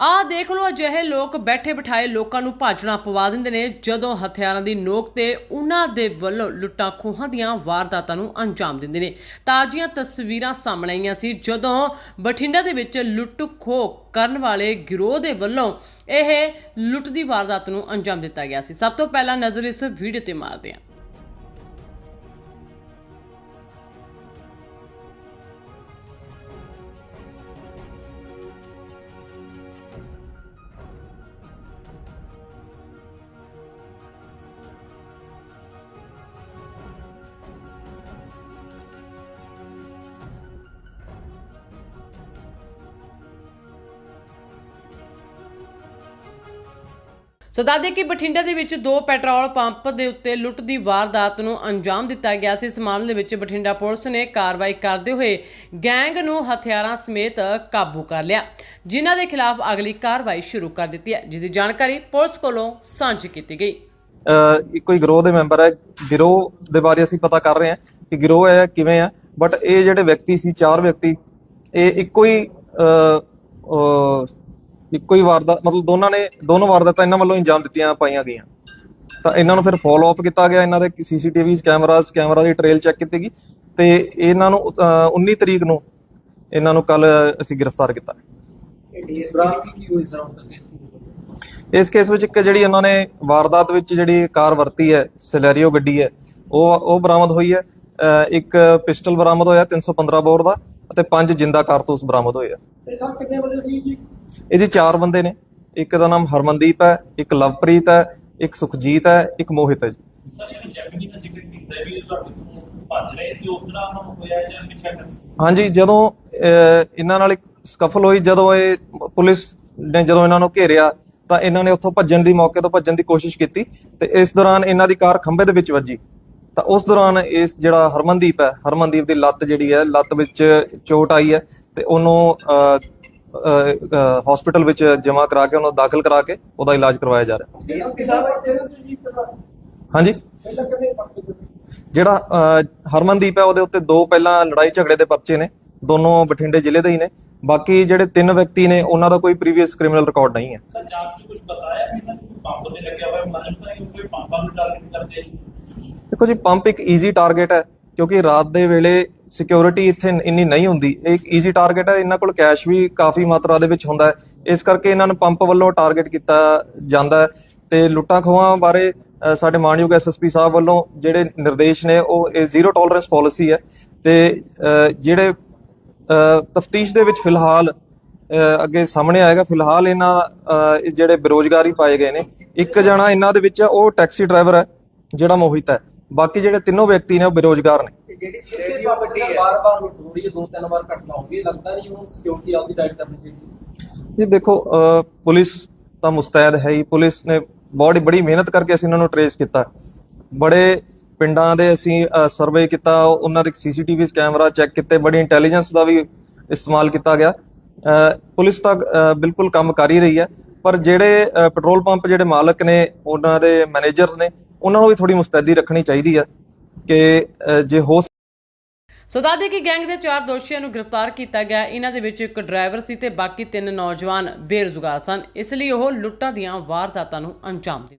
ਆਹ ਦੇਖ ਲਓ, ਅਜਿਹੇ ਲੋਕ ਬੈਠੇ ਬਿਠਾਏ ਲੋਕਾਂ ਨੂੰ ਭਾਜਣਾ ਪਵਾ ਦਿੰਦੇ ਨੇ, ਜਦੋਂ ਹਥਿਆਰਾਂ ਦੀ ਨੋਕ ਤੇ ਉਹਨਾਂ ਦੇ ਵੱਲੋਂ ਲੁੱਟਾਂ ਖੋਹਾਂ ਦੀਆਂ ਵਾਰਦਾਤਾਂ ਨੂੰ ਅੰਜਾਮ ਦਿੰਦੇ ਨੇ। ਤਾਜ਼ੀਆਂ ਤਸਵੀਰਾਂ ਸਾਹਮਣੇ ਆਈਆਂ ਸੀ, ਜਦੋਂ ਬਠਿੰਡਾ ਦੇ ਵਿੱਚ ਲੁੱਟ ਖੋਹ ਕਰਨ ਵਾਲੇ ਗਿਰੋਹ ਦੇ ਵੱਲੋਂ ਇਹ ਲੁੱਟ ਦੀ ਵਾਰਦਾਤ ਨੂੰ ਅੰਜਾਮ ਦਿੱਤਾ ਗਿਆ ਸੀ। ਸਭ ਤੋਂ ਪਹਿਲਾਂ ਨਜ਼ਰ ਇਸ ਵੀਡੀਓ ਤੇ ਮਾਰਦੇ ਹਾਂ। ਸੋ ਦੱਸਦੇ ਕਿ ਬਠਿੰਡਾ ਦੇ ਵਿੱਚ ਦੋ ਪੈਟਰੋਲ ਪੰਪ ਦੇ ਉੱਤੇ ਲੁੱਟ ਦੀ ਵਾਰਦਾਤ ਨੂੰ ਅੰਜਾਮ ਦਿੱਤਾ ਗਿਆ ਸੀ। ਇਸ ਮਾਮਲੇ ਵਿੱਚ ਬਠਿੰਡਾ ਪੁਲਿਸ ਨੇ ਕਾਰਵਾਈ ਕਰਦੇ ਹੋਏ ਗੈਂਗ ਨੂੰ ਹਥਿਆਰਾਂ ਸਮੇਤ ਕਾਬੂ ਕਰ ਲਿਆ। ਜਿਨ੍ਹਾਂ ਦੇ ਖਿਲਾਫ ਅਗਲੀ ਕਾਰਵਾਈ ਸ਼ੁਰੂ ਕਰ ਦਿੱਤੀ ਹੈ ਜਿਸ ਦੀ ਜਾਣਕਾਰੀ ਪੁਲਿਸ ਕੋਲੋਂ ਸਾਂਝੀ ਕੀਤੀ ਗਈ। ਅਹ ਕੋਈ ਗਰੋਹ ਦੇ ਮੈਂਬਰ ਹੈ। ਗਿਰੋਹ ਦੇ ਬਾਰੇ ਅਸੀਂ ਪਤਾ ਕਰ ਰਹੇ ਹਾਂ ਕਿ ਗਿਰੋਹ ਹੈ ਕਿਵੇਂ ਆ ਬਟ ਇਹ ਜਿਹੜੇ ਵਿਅਕਤੀ ਸੀ ਚਾਰ ਵਿਅਕਤੀ ਇਹ ਇੱਕੋ ਹੀ ਅਹ, ਇੱਕੋ ਹੀ ਵਾਰਦਾਤ, ਮਤਲਬ ਦੋਨਾਂ ਨੇ, ਦੋਨੋਂ ਵਾਰਦਾਤਾਂ ਇਹਨਾਂ ਵੱਲੋਂ ਅੰਜਾਮ ਦਿੱਤੀਆਂ, ਪਾਈਆਂ ਗਈਆਂ। ਤਾਂ ਇਹਨਾਂ ਨੂੰ ਫਿਰ ਫਾਲੋ ਅਪ ਕੀਤਾ ਗਿਆ, ਇਹਨਾਂ ਦੇ ਸੀਸੀਟੀਵੀਜ਼ ਕੈਮਰਾਸ ਕੈਮਰਾ ਦੀ ਟ੍ਰੇਲ ਚੈੱਕ ਕੀਤੀ ਗਈ ਤੇ ਇਹਨਾਂ ਨੂੰ 19 ਤਰੀਕ ਨੂੰ ਇਹਨਾਂ ਨੂੰ ਕੱਲ ਅਸੀਂ ਗ੍ਰਿਫਤਾਰ ਕੀਤਾ। ਇਸ ਕੇਸ ਵਿੱਚ ਇੱਕ ਜਿਹੜੀ ਉਹਨਾਂ ਨੇ ਵਾਰਦਾਤ ਵਿੱਚ ਜਿਹੜੀ ਕਾਰ ਵਰਤੀ ਹੈ, ਸਿਲੈਰੀਓ ਗੱਡੀ ਹੈ, ਉਹ ਉਹ ਬਰਾਮਦ ਹੋਈ ਹੈ। ਇੱਕ ਪਿਸਟਲ ਬਰਾਮਦ ਹੋਇਆ 315 ਬੋਰ ਦਾ। ਅਤੇ ਪੰਜ ਜਿੰਦਾ ਕਾਰਤੂਸ ਬਰਾਮਦ ਹੋਏ ਆ। ਇਹ ਸਭ ਕਿੰਨੇ ਬੰਦੇ ਸੀ ਜੀ? ਇਹ ਜੀ ਚਾਰ ਬੰਦੇ ਨੇ। ਇੱਕ ਦਾ ਨਾਮ ਹਰਮਨਦੀਪ ਹੈ ਇੱਕ ਲਵਪ੍ਰੀਤ ਹੈ ਇੱਕ ਸੁਖਜੀਤ ਹੈ ਇੱਕ ਮੋਹਿਤ ਹੈ ਜੀ। ਸਰ ਜਿਹੜੀ ਜੈਮਨੀ ਦਾ ਜ਼ਿਕਰ ਕੀਤਾ ਵੀ ਇਹ ਤੁਹਾਡੇ ਤੋਂ ਭੱਜ ਰਹੇ ਸੀ ਉਸ ਤਰ੍ਹਾਂ ਉਹਨਾਂ ਨੂੰ ਹੋਇਆ ਜਾਂ ਪਿੱਛੇ ਹਟ ਹਾਂਜੀ ਜਦੋਂ ਅਹ, ਇਹਨਾਂ ਨਾਲ ਇੱਕ ਸਕਫਲ ਹੋਈ ਜਦੋਂ ਇਹ ਪੁਲਿਸ ਨੇ ਜਦੋਂ ਇਹਨਾਂ ਨੂੰ ਘੇਰਿਆ ਤਾਂ ਇਹਨਾਂ ਨੇ ਉੱਥੋਂ ਭੱਜਣ ਦੀ ਮੌਕੇ ਤੋਂ ਭੱਜਣ ਦੀ ਕੋਸ਼ਿਸ਼ ਕੀਤੀ ਤੇ ਇਸ ਦੌਰਾਨ ਇਹਨਾਂ ਦੀ ਕਾਰ ਖੰਭੇ ਦੇ ਵਿੱਚ ਵੱਜੀ। ਤਾਂ ਉਸ ਦੌਰਾਨ ਇਸ ਜਿਹੜਾ ਹਰਮਨਦੀਪ ਹੈ, ਹਰਮਨਦੀਪ ਦੀ ਲੱਤ ਜਿਹੜੀ ਹੈ, ਲੱਤ ਵਿੱਚ ਚੋਟ ਆਈ ਹੈ ਤੇ ਉਹਨੂੰ ਹਸਪੀਟਲ ਵਿੱਚ ਜਮ੍ਹਾਂ ਕਰਾ ਕੇ, ਉਹਨੂੰ ਦਾਖਲ ਕਰਾ ਕੇ ਉਹਦਾ ਇਲਾਜ ਕਰਵਾਇਆ ਜਾ ਰਿਹਾ। ਹਾਂਜੀ? ਜਿਹੜਾ ਹਰਮਨਦੀਪ ਹੈ, ਉਹਦੇ ਉੱਤੇ ਦੋ ਪਹਿਲਾਂ ਲੜਾਈ ਝਗੜੇ ਦੇ ਪਰਚੇ ਨੇ, ਦੋਨੋਂ ਬਠਿੰਡੇ ਜ਼ਿਲ੍ਹੇ ਦੇ ਹੀ ਨੇ। ਬਾਕੀ ਜਿਹੜੇ ਤਿੰਨ ਵਿਅਕਤੀ ਨੇ, ਉਹਨਾਂ ਦਾ ਕੋਈ ਪ੍ਰੀਵੀਅਸ ਕ੍ਰਿਮੀਨਲ ਰਿਕਾਰਡ ਨਹੀਂ ਹੈ। ਸਰ, ਜਾਂਚ ਚ ਕੁਝ ਬਤਾਇਆ ਵੀ ਇਹਨਾਂ ਨੂੰ ਪੰਪ ਤੇ ਲੱਗਿਆ ਹੋਇਆ ਮਰਨ ਤਾਂ ਕੋਈ ਪੰਪਾਂ ਨੂੰ ਟਾਰਗੇਟ ਕਰਦੇ ਆ ਦੇਖੋ ਜੀ ਪੰਪ ਇੱਕ ਈਜ਼ੀ ਟਾਰਗੇਟ ਹੈ, ਕਿਉਂਕਿ ਰਾਤ ਦੇ ਵੇਲੇ ਸਿਕਿਉਰਿਟੀ ਇੱਥੇ ਇੰਨੀ ਨਹੀਂ ਹੁੰਦੀ। ਇਹ ਇੱਕ ਈਜ਼ੀ ਟਾਰਗੇਟ ਹੈ, ਇਹਨਾਂ ਕੋਲ ਕੈਸ਼ ਵੀ ਕਾਫੀ ਮਾਤਰਾ ਦੇ ਵਿੱਚ ਹੁੰਦਾ ਹੈ। ਇਸ ਕਰਕੇ ਇਹਨਾਂ ਨੂੰ ਪੰਪ ਵੱਲੋਂ ਟਾਰਗੇਟ ਕੀਤਾ ਜਾਂਦਾ ਹੈ। ਤੇ ਲੁੱਟਾਂ ਖੋਹਾਂ ਬਾਰੇ ਸਾਡੇ ਮਾਨਯੋਗ ਐਸਐਸਪੀ ਸਾਹਿਬ ਵੱਲੋਂ ਜਿਹੜੇ ਨਿਰਦੇਸ਼ ਨੇ, ਉਹ ਇਹ ਜ਼ੀਰੋ ਟੋਲਰੈਂਸ ਪਾਲਿਸੀ ਹੈ। ਤੇ ਜਿਹੜੇ ਤਫਤੀਸ਼ ਦੇ ਵਿੱਚ ਫਿਲਹਾਲ ਅੱਗੇ ਸਾਹਮਣੇ ਆਏਗਾ, ਫਿਲਹਾਲ ਇਹਨਾਂ ਜਿਹੜੇ ਬੇਰੋਜ਼ਗਾਰੀ ਪਾਏ ਗਏ ਨੇ, ਇੱਕ ਜਣਾ ਇਹਨਾਂ ਦੇ ਵਿੱਚ ਉਹ ਟੈਕਸੀ ਡਰਾਈਵਰ ਹੈ, ਜਿਹੜਾ ਮੋਹਿਤ ਹੈ। ਬਾਕੀ ਜਿਹੜੇ ਤਿੰਨੋਂ ਵਿਅਕਤੀ ਨੇ ਉਹ ਬੇਰੋਜ਼ਗਾਰ ਨੇ। ਜਿਹੜੀ ਸਿਲੈਰੀਓ ਗੱਡੀ ਹੈ। ਬਾਰ-ਬਾਰ ਲੁੱਟ ਹੋ ਰਹੀ ਹੈ ਦੋ ਤਿੰਨ ਵਾਰ ਘਟਨਾ ਹੋ ਗਈ ਲੱਗਦਾ ਨਹੀਂ ਉਹ ਸਿਕਿਉਰਿਟੀ ਆਪਦੀ ਟਾਈਟ ਕਰਨੀ ਚਾਹੀਦੀ। ਜੀ ਦੇਖੋ ਪੁਲਿਸ ਤਾਂ ਮੁਸਤੈਦ ਹੈ ਹੀ। ਪੁਲਿਸ ਨੇ ਬਹੁਤ ਬੜੀ ਮਿਹਨਤ ਕਰਕੇ ਅਸੀਂ ਇਹਨਾਂ ਨੂੰ ਟਰੇਸ ਕੀਤਾ। ਬੜੇ ਪਿੰਡਾਂ ਦੇ ਅਸੀਂ ਸਰਵੇ ਕੀਤਾ ਉਹਨਾਂ ਦੇ ਸੀਸੀਟੀਵੀ ਕੈਮਰਾ ਚੈੱਕ ਕੀਤੇ ਬੜੀ ਇੰਟੈਲੀਜੈਂਸ ਦਾ ਵੀ ਇਸਤੇਮਾਲ ਕੀਤਾ ਗਿਆ। ਪੁਲਿਸ ਤਾਂ ਬਿਲਕੁਲ ਕੰਮ ਕਰ ਹੀ ਰਹੀ ਹੈ। ਪਰ ਜਿਹੜੇ ਪੈਟਰੋਲ ਪੰਪ ਜਿਹੜੇ ਮਾਲਕ ਨੇ ਉਹਨਾਂ ਦੇ ਮੈਨੇਜਰਸ ਨੇ ਉਹਨਾਂ ਨੂੰ ਵੀ ਥੋੜੀ ਮੁਸਤੈਦੀ ਰੱਖਣੀ ਚਾਹੀਦੀ ਹੈ ਕਿ ਜੇ ਹੋ ਸੋ ਦੱਸਦੇ ਕਿ ਗੈਂਗ ਦੇ ਚਾਰ ਦੋਸ਼ੀਆਂ ਨੂੰ ਗ੍ਰਿਫਤਾਰ ਕੀਤਾ ਗਿਆ। ਇਹਨਾਂ ਦੇ ਵਿੱਚ ਇੱਕ ਡਰਾਈਵਰ ਸੀ ਤੇ ਬਾਕੀ ਤਿੰਨ ਨੌਜਵਾਨ ਬੇਰੁਜ਼ਗਾਰ ਸਨ। ਇਸ ਲਈ ਉਹ ਲੁੱਟਾਂ ਦੀਆਂ ਵਾਰਦਾਤਾਂ ਨੂੰ ਅੰਜਾਮ ਦਿੱਤੇ